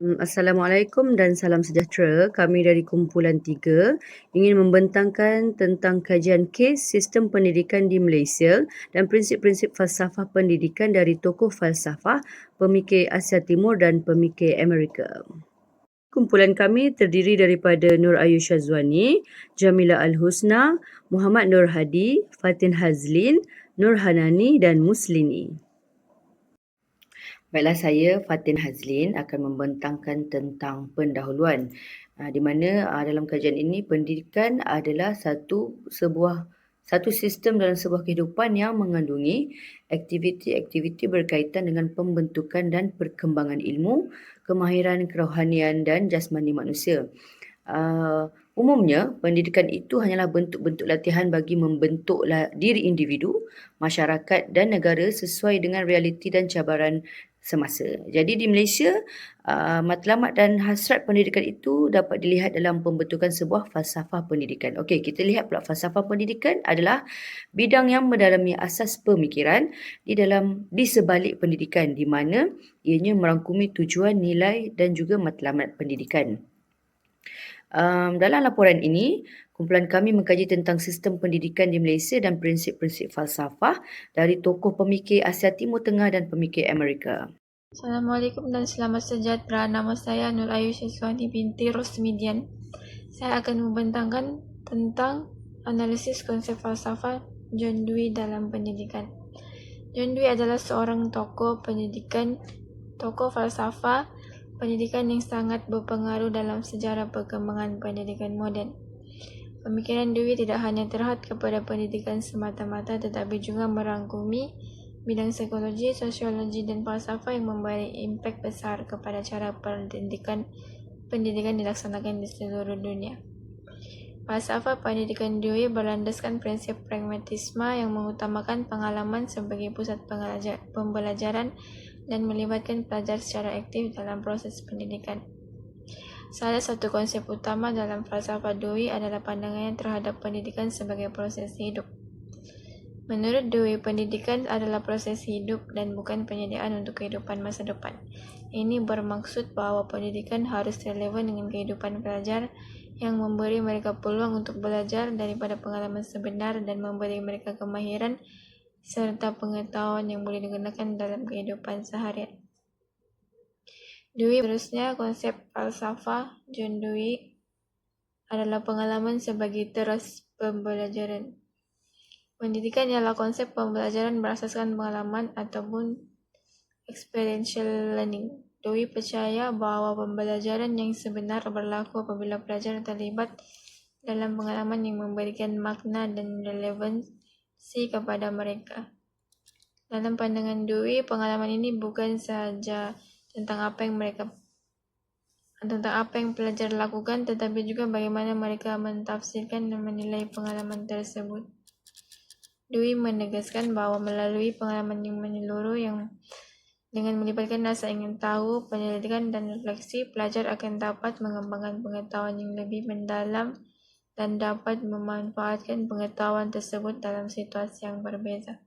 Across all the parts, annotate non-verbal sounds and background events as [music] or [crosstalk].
Hmm, Assalamualaikum dan salam sejahtera. Kami dari kumpulan tiga ingin membentangkan tentang kajian kes sistem pendidikan di Malaysia dan prinsip-prinsip falsafah pendidikan dari tokoh falsafah, pemikir Asia Timur dan pemikir Amerika. Kumpulan kami terdiri daripada Nur Ayu Syazwani, Jamila Al-Husna, Muhammad Nur Hadi, Fatin Hazlin, Nur Hanani dan Muslini. Baiklah, saya Fatin Hazlin akan membentangkan tentang pendahuluan ah, di mana ah, dalam kajian ini pendidikan adalah satu sebuah satu sistem dalam sebuah kehidupan yang mengandungi aktiviti-aktiviti berkaitan dengan pembentukan dan perkembangan ilmu, kemahiran kerohanian dan jasmani manusia. Uh, umumnya, pendidikan itu hanyalah bentuk-bentuk latihan bagi membentuk diri individu, masyarakat dan negara sesuai dengan realiti dan cabaran semasa. Jadi di Malaysia, uh, matlamat dan hasrat pendidikan itu dapat dilihat dalam pembentukan sebuah falsafah pendidikan. Okey, kita lihat pula falsafah pendidikan adalah bidang yang mendalami asas pemikiran di dalam di sebalik pendidikan di mana ianya merangkumi tujuan, nilai dan juga matlamat pendidikan. Um, dalam laporan ini, kumpulan kami mengkaji tentang sistem pendidikan di Malaysia dan prinsip-prinsip falsafah dari tokoh pemikir Asia Timur Tengah dan pemikir Amerika. Assalamualaikum dan selamat sejahtera. Nama saya Nur Ayu Syazwani binti Rosmidian. Saya akan membentangkan tentang analisis konsep falsafah John Dewey dalam pendidikan. John Dewey adalah seorang tokoh pendidikan, tokoh falsafah pendidikan yang sangat berpengaruh dalam sejarah perkembangan pendidikan moden. Pemikiran Dewey tidak hanya terhad kepada pendidikan semata-mata tetapi juga merangkumi bidang psikologi, sosiologi dan falsafah yang memberi impak besar kepada cara pendidikan pendidikan dilaksanakan di seluruh dunia. Falsafah pendidikan Dewey berlandaskan prinsip pragmatisme yang mengutamakan pengalaman sebagai pusat pembelajaran dan melibatkan pelajar secara aktif dalam proses pendidikan. Salah satu konsep utama dalam falsafah Dewey adalah pandangannya terhadap pendidikan sebagai proses hidup. Menurut Dewey, pendidikan adalah proses hidup dan bukan penyediaan untuk kehidupan masa depan. Ini bermaksud bahwa pendidikan harus relevan dengan kehidupan pelajar yang memberi mereka peluang untuk belajar daripada pengalaman sebenar dan memberi mereka kemahiran serta pengetahuan yang boleh digunakan dalam kehidupan seharian. Dewey terusnya konsep falsafah John Dewey adalah pengalaman sebagai teras pembelajaran. Pendidikan ialah konsep pembelajaran berasaskan pengalaman ataupun experiential learning. Dewey percaya bahawa pembelajaran yang sebenar berlaku apabila pelajar terlibat dalam pengalaman yang memberikan makna dan relevansi si kepada mereka. Dalam pandangan Dewey, pengalaman ini bukan sahaja tentang apa yang mereka tentang apa yang pelajar lakukan tetapi juga bagaimana mereka mentafsirkan dan menilai pengalaman tersebut. Dewey menegaskan bahawa melalui pengalaman yang menyeluruh yang dengan melibatkan rasa ingin tahu, penyelidikan dan refleksi, pelajar akan dapat mengembangkan pengetahuan yang lebih mendalam dan dapat memanfaatkan pengetahuan tersebut dalam situasi yang berbeza.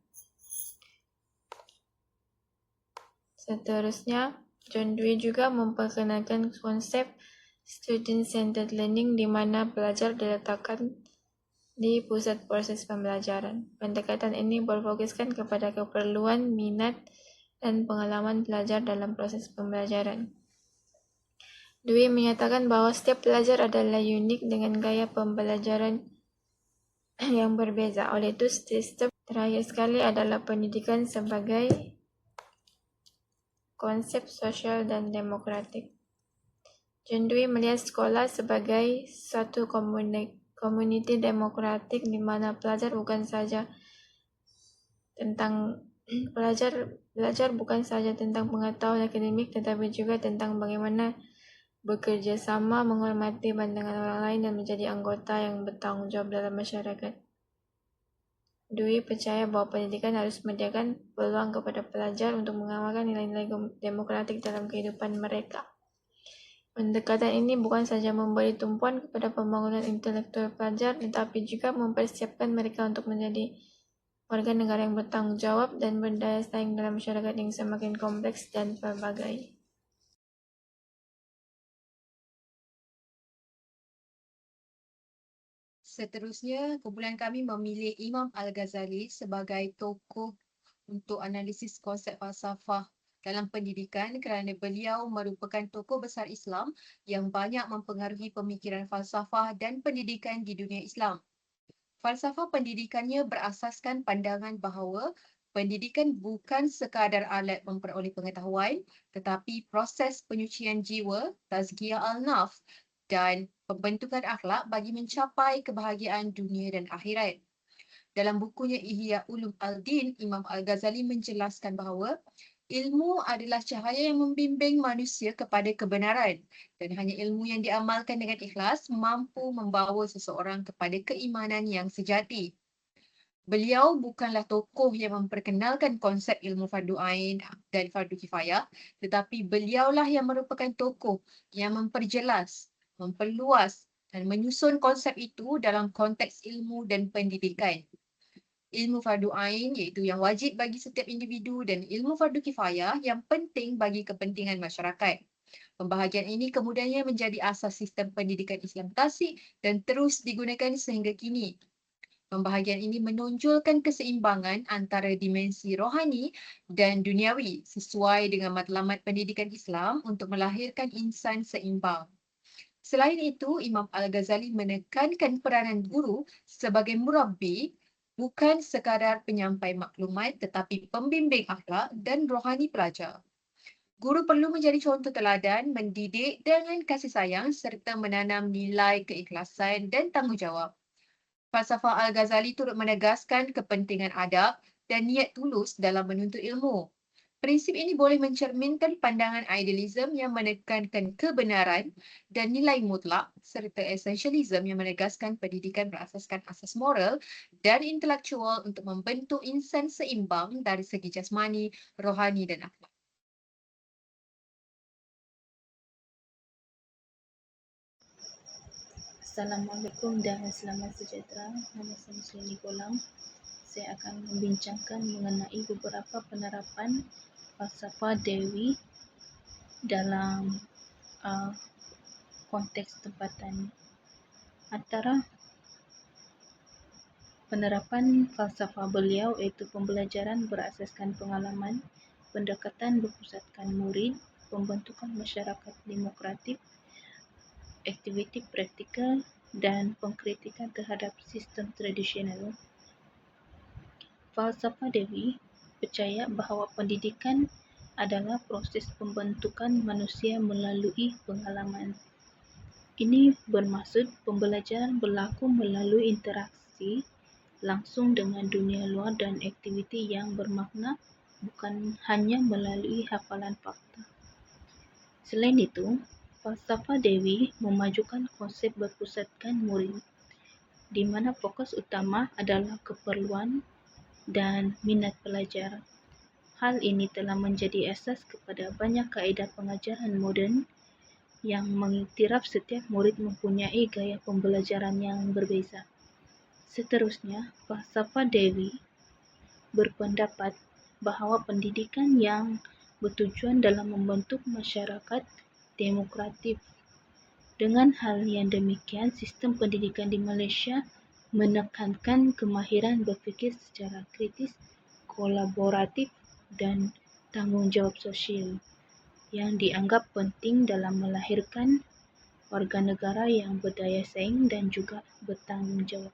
Seterusnya, John Dewey juga memperkenalkan konsep student-centered learning di mana pelajar diletakkan di pusat proses pembelajaran. Pendekatan ini berfokuskan kepada keperluan, minat, dan pengalaman pelajar dalam proses pembelajaran. Dewey menyatakan bahawa setiap pelajar adalah unik dengan gaya pembelajaran [clears throat] yang berbeza. Oleh itu, sistem terakhir sekali adalah pendidikan sebagai konsep sosial dan demokratik. John melihat sekolah sebagai satu komuniti demokratik di mana pelajar bukan saja tentang [clears throat] pelajar belajar bukan saja tentang pengetahuan akademik tetapi juga tentang bagaimana bekerja sama, menghormati pandangan orang lain dan menjadi anggota yang bertanggungjawab dalam masyarakat. Dewey percaya bahawa pendidikan harus menyediakan peluang kepada pelajar untuk mengamalkan nilai-nilai demokratik dalam kehidupan mereka. Pendekatan ini bukan saja memberi tumpuan kepada pembangunan intelektual pelajar tetapi juga mempersiapkan mereka untuk menjadi warga negara yang bertanggungjawab dan berdaya saing dalam masyarakat yang semakin kompleks dan pelbagai. Seterusnya, kumpulan kami memilih Imam Al-Ghazali sebagai tokoh untuk analisis konsep falsafah dalam pendidikan kerana beliau merupakan tokoh besar Islam yang banyak mempengaruhi pemikiran falsafah dan pendidikan di dunia Islam. Falsafah pendidikannya berasaskan pandangan bahawa pendidikan bukan sekadar alat memperoleh pengetahuan tetapi proses penyucian jiwa, tazkiyah al-nafs dan pembentukan akhlak bagi mencapai kebahagiaan dunia dan akhirat. Dalam bukunya Ihya Ulum Al-Din, Imam Al-Ghazali menjelaskan bahawa ilmu adalah cahaya yang membimbing manusia kepada kebenaran dan hanya ilmu yang diamalkan dengan ikhlas mampu membawa seseorang kepada keimanan yang sejati. Beliau bukanlah tokoh yang memperkenalkan konsep ilmu fardu ain dan fardu kifayah tetapi beliaulah yang merupakan tokoh yang memperjelas, memperluas dan menyusun konsep itu dalam konteks ilmu dan pendidikan ilmu fardu ain iaitu yang wajib bagi setiap individu dan ilmu fardu kifayah yang penting bagi kepentingan masyarakat. Pembahagian ini kemudiannya menjadi asas sistem pendidikan Islam klasik dan terus digunakan sehingga kini. Pembahagian ini menonjolkan keseimbangan antara dimensi rohani dan duniawi sesuai dengan matlamat pendidikan Islam untuk melahirkan insan seimbang. Selain itu, Imam Al-Ghazali menekankan peranan guru sebagai murabbi bukan sekadar penyampai maklumat tetapi pembimbing akhlak dan rohani pelajar. Guru perlu menjadi contoh teladan, mendidik dengan kasih sayang serta menanam nilai keikhlasan dan tanggungjawab. Falsafah Al-Ghazali turut menegaskan kepentingan adab dan niat tulus dalam menuntut ilmu. Prinsip ini boleh mencerminkan pandangan idealism yang menekankan kebenaran dan nilai mutlak serta essentialism yang menegaskan pendidikan berasaskan asas moral dan intelektual untuk membentuk insan seimbang dari segi jasmani, rohani dan akhlak. Assalamualaikum dan selamat sejahtera. Nama saya Muslim Kolam. Saya akan membincangkan mengenai beberapa penerapan falsafah Dewi dalam uh, konteks tempatan. Antara penerapan falsafah beliau iaitu pembelajaran berasaskan pengalaman, pendekatan berpusatkan murid, pembentukan masyarakat demokratik, aktiviti praktikal dan pengkritikan terhadap sistem tradisional. Falsafah Dewi percaya bahawa pendidikan adalah proses pembentukan manusia melalui pengalaman. Ini bermaksud pembelajaran berlaku melalui interaksi langsung dengan dunia luar dan aktiviti yang bermakna bukan hanya melalui hafalan fakta. Selain itu, falsafah Dewi memajukan konsep berpusatkan murid di mana fokus utama adalah keperluan dan minat pelajar. Hal ini telah menjadi asas kepada banyak kaedah pengajaran moden yang mengiktiraf setiap murid mempunyai gaya pembelajaran yang berbeza. Seterusnya, falsafah Dewi berpendapat bahawa pendidikan yang bertujuan dalam membentuk masyarakat demokratif. Dengan hal yang demikian, sistem pendidikan di Malaysia menekankan kemahiran berfikir secara kritis, kolaboratif dan tanggungjawab sosial yang dianggap penting dalam melahirkan warga negara yang berdaya saing dan juga bertanggungjawab.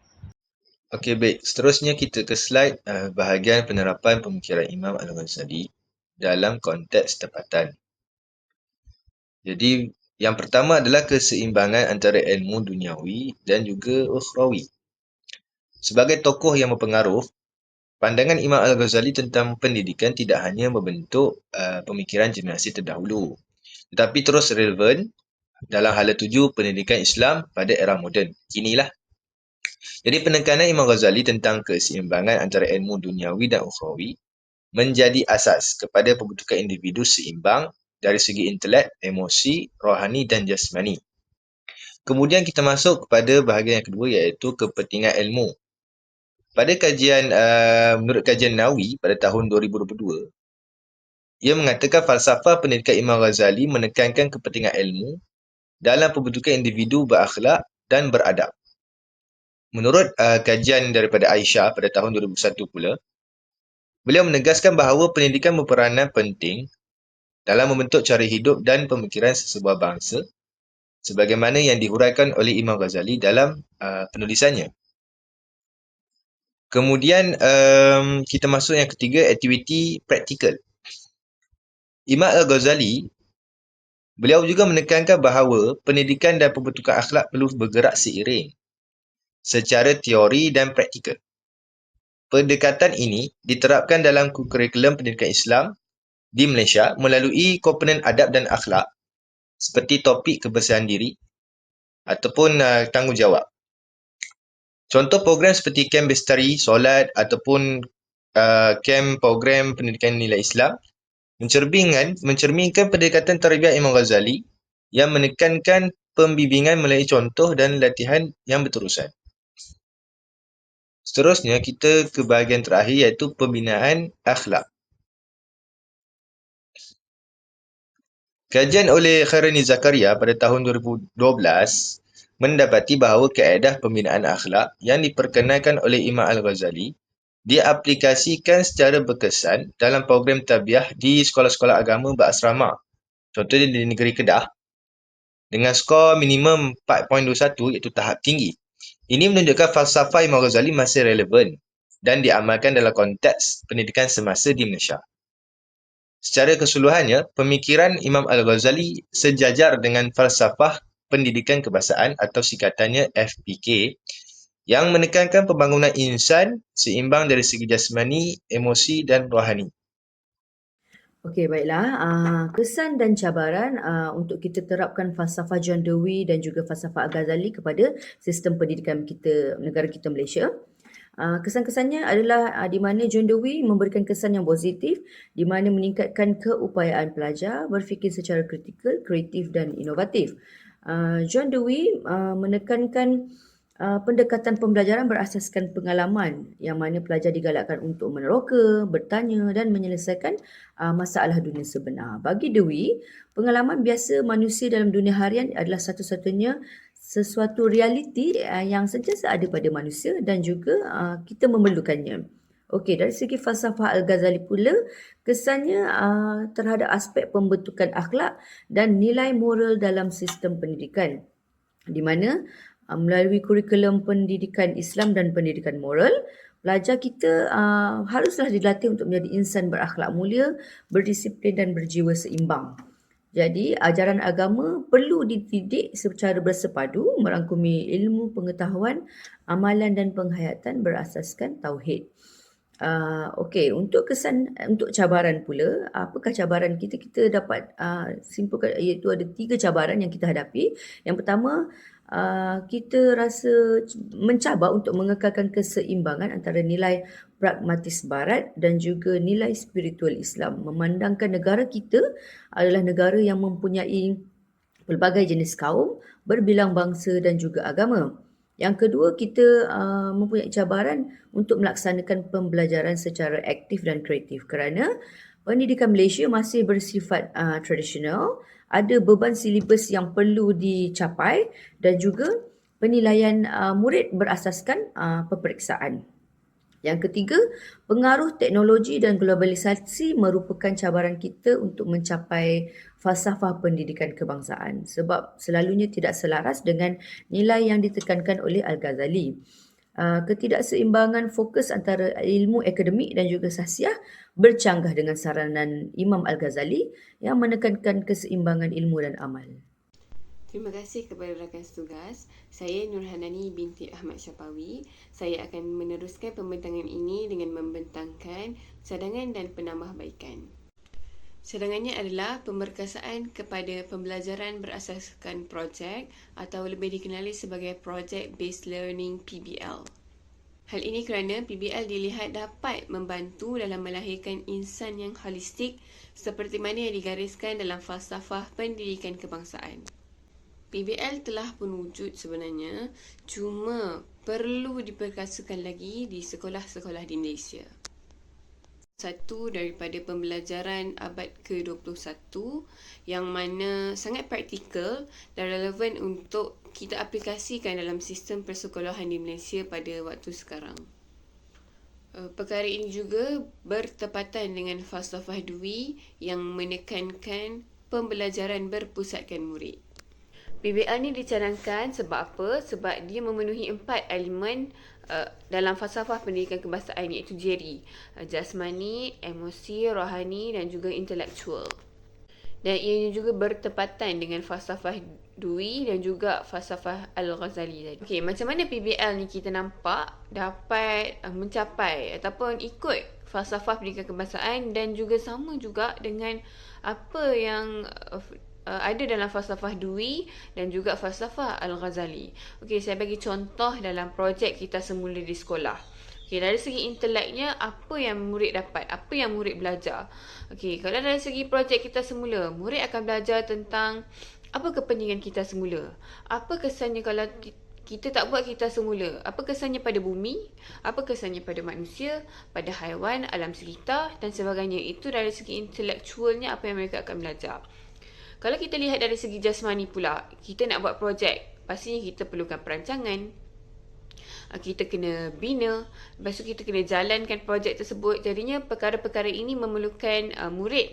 Okey baik, seterusnya kita ke slide uh, bahagian penerapan pemikiran Imam Al-Ghazali dalam konteks tempatan. Jadi yang pertama adalah keseimbangan antara ilmu duniawi dan juga ukhrawi. Sebagai tokoh yang berpengaruh, pandangan Imam Al-Ghazali tentang pendidikan tidak hanya membentuk uh, pemikiran generasi terdahulu, tetapi terus relevan dalam hala tuju pendidikan Islam pada era moden. Inilah. Jadi penekanan Imam Ghazali tentang keseimbangan antara ilmu duniawi dan ukhrawi menjadi asas kepada pembentukan individu seimbang dari segi intelek, emosi, rohani dan jasmani. Kemudian kita masuk kepada bahagian yang kedua iaitu kepentingan ilmu pada kajian uh, menurut kajian Nawi pada tahun 2022 ia mengatakan falsafah pendidikan Imam Ghazali menekankan kepentingan ilmu dalam pembentukan individu berakhlak dan beradab. menurut uh, kajian daripada Aisyah pada tahun 2001 pula, beliau menegaskan bahawa pendidikan berperanan penting dalam membentuk cara hidup dan pemikiran sesebuah bangsa sebagaimana yang dihuraikan oleh Imam Ghazali dalam uh, penulisannya. Kemudian um, kita masuk yang ketiga, aktiviti praktikal. Imam Al-Ghazali, beliau juga menekankan bahawa pendidikan dan pembentukan akhlak perlu bergerak seiring secara teori dan praktikal. Pendekatan ini diterapkan dalam kurikulum pendidikan Islam di Malaysia melalui komponen adab dan akhlak seperti topik kebersihan diri ataupun uh, tanggungjawab. Contoh program seperti kem bestari, solat ataupun uh, kem program pendidikan nilai Islam mencerminkan mencerminkan pendekatan tarbiyah Imam Ghazali yang menekankan pembimbingan melalui contoh dan latihan yang berterusan. Seterusnya kita ke bahagian terakhir iaitu pembinaan akhlak. Kajian oleh Khairani Zakaria pada tahun 2012 mendapati bahawa kaedah pembinaan akhlak yang diperkenalkan oleh Imam Al-Ghazali diaplikasikan secara berkesan dalam program tabiah di sekolah-sekolah agama berasrama. Contohnya di negeri Kedah dengan skor minimum 4.21 iaitu tahap tinggi. Ini menunjukkan falsafah Imam Ghazali masih relevan dan diamalkan dalam konteks pendidikan semasa di Malaysia. Secara keseluruhannya, pemikiran Imam Al-Ghazali sejajar dengan falsafah pendidikan kebangsaan atau singkatannya FPK yang menekankan pembangunan insan seimbang dari segi jasmani, emosi dan rohani. Okey, baiklah. Uh, kesan dan cabaran uh, untuk kita terapkan falsafah John Dewey dan juga falsafah Al-Ghazali kepada sistem pendidikan kita negara kita Malaysia. Uh, kesan-kesannya adalah uh, di mana John Dewey memberikan kesan yang positif di mana meningkatkan keupayaan pelajar berfikir secara kritikal, kreatif dan inovatif. Uh, John Dewey uh, menekankan uh, pendekatan pembelajaran berasaskan pengalaman yang mana pelajar digalakkan untuk meneroka, bertanya dan menyelesaikan uh, masalah dunia sebenar. Bagi Dewey, pengalaman biasa manusia dalam dunia harian adalah satu-satunya sesuatu realiti uh, yang sentiasa ada pada manusia dan juga uh, kita memerlukannya. Okey, dari segi falsafah Al-Ghazali pula, kesannya uh, terhadap aspek pembentukan akhlak dan nilai moral dalam sistem pendidikan. Di mana uh, melalui kurikulum pendidikan Islam dan pendidikan moral, pelajar kita uh, haruslah dilatih untuk menjadi insan berakhlak mulia, berdisiplin dan berjiwa seimbang. Jadi, ajaran agama perlu dididik secara bersepadu merangkumi ilmu, pengetahuan, amalan dan penghayatan berasaskan tauhid. Uh, Okey, untuk kesan untuk cabaran pula, apakah cabaran kita? Kita dapat uh, simpulkan iaitu ada tiga cabaran yang kita hadapi. Yang pertama, uh, kita rasa mencabar untuk mengekalkan keseimbangan antara nilai pragmatis barat dan juga nilai spiritual Islam. Memandangkan negara kita adalah negara yang mempunyai pelbagai jenis kaum, berbilang bangsa dan juga agama. Yang kedua, kita uh, mempunyai cabaran untuk melaksanakan pembelajaran secara aktif dan kreatif kerana pendidikan Malaysia masih bersifat uh, tradisional, ada beban silibus yang perlu dicapai dan juga penilaian uh, murid berasaskan uh, peperiksaan. Yang ketiga, pengaruh teknologi dan globalisasi merupakan cabaran kita untuk mencapai falsafah pendidikan kebangsaan sebab selalunya tidak selaras dengan nilai yang ditekankan oleh Al-Ghazali. Uh, ketidakseimbangan fokus antara ilmu akademik dan juga sasiah bercanggah dengan saranan Imam Al-Ghazali yang menekankan keseimbangan ilmu dan amal. Terima kasih kepada rakan setugas. Saya Nurhanani binti Ahmad Syapawi. Saya akan meneruskan pembentangan ini dengan membentangkan cadangan dan penambahbaikan. Cadangannya adalah pemerkasaan kepada pembelajaran berasaskan projek atau lebih dikenali sebagai Project Based Learning PBL. Hal ini kerana PBL dilihat dapat membantu dalam melahirkan insan yang holistik seperti mana yang digariskan dalam falsafah pendidikan kebangsaan. PBL telah pun wujud sebenarnya, cuma perlu diperkasakan lagi di sekolah-sekolah di Malaysia. satu daripada pembelajaran abad ke-21 yang mana sangat praktikal dan relevan untuk kita aplikasikan dalam sistem persekolahan di Malaysia pada waktu sekarang. Eh, perkara ini juga bertepatan dengan falsafah Dewey yang menekankan pembelajaran berpusatkan murid. PBL ni dicanangkan sebab apa? Sebab dia memenuhi empat elemen uh, dalam falsafah pendidikan kebangsaan iaitu JERI. Uh, jasmani, emosi, rohani dan juga intelektual. Dan ianya juga bertepatan dengan falsafah Dewey dan juga falsafah Al-Ghazali tadi. Okey, macam mana PBL ni kita nampak dapat uh, mencapai ataupun ikut falsafah pendidikan kebangsaan dan juga sama juga dengan apa yang uh, ada dalam falsafah Dewey dan juga falsafah Al-Ghazali. Okey, saya bagi contoh dalam projek kita semula di sekolah. Okey, dari segi inteleknya, apa yang murid dapat? Apa yang murid belajar? Okey, kalau dari segi projek kita semula, murid akan belajar tentang apa kepentingan kita semula? Apa kesannya kalau kita tak buat kita semula. Apa kesannya pada bumi? Apa kesannya pada manusia? Pada haiwan, alam sekitar dan sebagainya. Itu dari segi intelektualnya apa yang mereka akan belajar. Kalau kita lihat dari segi jasmani pula, kita nak buat projek, pastinya kita perlukan perancangan. Ah, kita kena bina, lepas tu kita kena jalankan projek tersebut. Jadinya perkara-perkara ini memerlukan uh, murid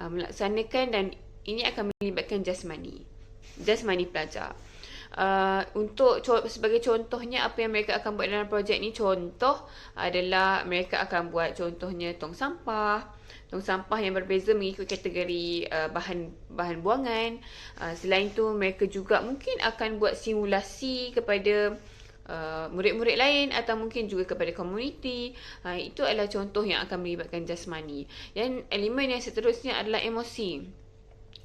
uh, melaksanakan dan ini akan melibatkan jasmani. Jasmani pelajar. Uh, untuk sebagai contohnya apa yang mereka akan buat dalam projek ni contoh adalah mereka akan buat contohnya tong sampah tong sampah yang berbeza mengikut kategori uh, bahan bahan buangan. Uh, selain itu mereka juga mungkin akan buat simulasi kepada uh, murid-murid lain atau mungkin juga kepada komuniti. Uh, itu adalah contoh yang akan melibatkan jasmani. Dan elemen yang seterusnya adalah emosi.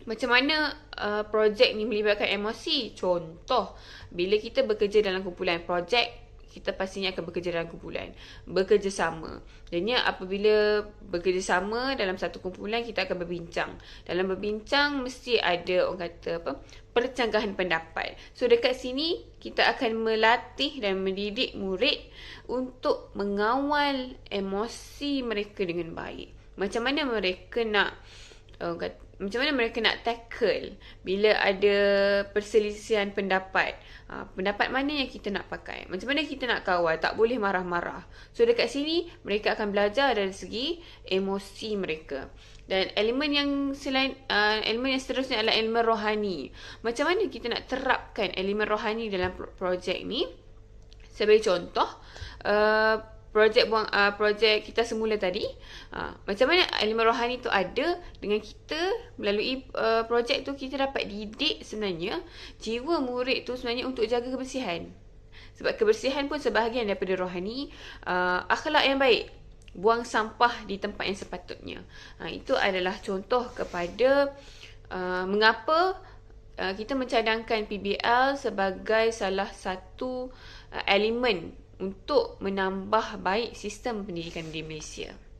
Macam mana uh, projek ni melibatkan emosi? Contoh, bila kita bekerja dalam kumpulan projek, kita pastinya akan bekerja dalam kumpulan. Bekerjasama. Jadinya apabila bekerjasama dalam satu kumpulan, kita akan berbincang. Dalam berbincang, mesti ada orang kata apa? Percanggahan pendapat. So dekat sini, kita akan melatih dan mendidik murid untuk mengawal emosi mereka dengan baik. Macam mana mereka nak orang kata, macam mana mereka nak tackle bila ada perselisihan pendapat. Ha, pendapat mana yang kita nak pakai? Macam mana kita nak kawal? Tak boleh marah-marah. So dekat sini mereka akan belajar dari segi emosi mereka. Dan elemen yang selain uh, elemen yang seterusnya adalah elemen rohani. Macam mana kita nak terapkan elemen rohani dalam projek ni? Sebagai contoh, uh, projek buang uh, projek kita semula tadi uh, macam mana elemen rohani tu ada dengan kita melalui uh, projek tu kita dapat didik sebenarnya jiwa murid tu sebenarnya untuk jaga kebersihan. Sebab kebersihan pun sebahagian daripada rohani uh, akhlak yang baik. Buang sampah di tempat yang sepatutnya. Uh, itu adalah contoh kepada uh, mengapa kita mencadangkan PBL sebagai salah satu uh, elemen untuk menambah baik sistem pendidikan di Malaysia.